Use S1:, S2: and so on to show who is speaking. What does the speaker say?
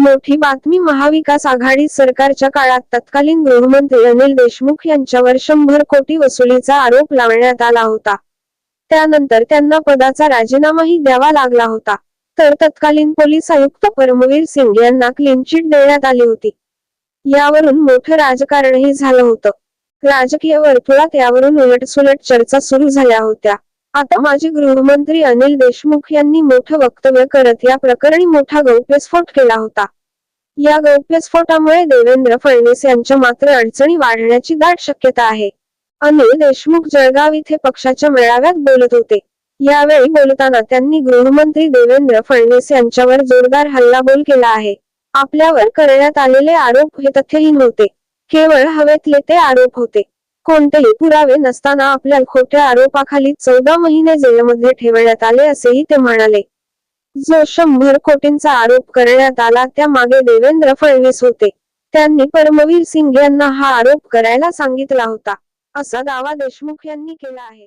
S1: मोठी बातमी महाविकास आघाडी सरकारच्या काळात तत्कालीन गृहमंत्री अनिल देशमुख यांच्यावर शंभर कोटी वसुलीचा आरोप लावण्यात आला होता. त्यानंतर त्यांना पदाचा राजीनामाही द्यावा लागला होता. तर तत्कालीन पोलीस आयुक्त परमवीर सिंग यांना क्लीन चिट देण्यात आली होती. यावरून मोठं राजकारणही झालं होतं. राजकीय वर्तुळात यावरून उलटसुलट चर्चा सुरू झाल्या होत्या. आता माजी गृहमंत्री अनिल देशमुख यांनी मोठं वक्तव्य करत या प्रकरणी मोठा गौप्यस्फोट केला होता. या गौप्यस्फोटामुळे देवेंद्र फडणवीस यांच्या मात्र अडचणी वाढण्याची दाट शक्यता आहे. अनिल देशमुख जळगाव इथे पक्षाच्या मेळाव्यात बोलत होते. यावेळी बोलताना त्यांनी गृहमंत्री देवेंद्र फडणवीस यांच्यावर जोरदार हल्लाबोल केला आहे. आपल्यावर करण्यात आलेले आरोप हे तथ्यहीन होते. केवळ हवेतले ते आरोप होते. कोणतेही पुरावे नसताना आपल्या खोट्या आरोपाखाली चौदा महिने जेलमध्ये ठेवण्यात आले असेही ते म्हणाले. जो शंभर कोटींचा आरोप करण्यात आला त्या मागे देवेंद्र फडणवीस होते. त्यांनी परमवीर सिंग यांना हा आरोप करायला सांगितला होता असा दावा देशमुख यांनी केला आहे.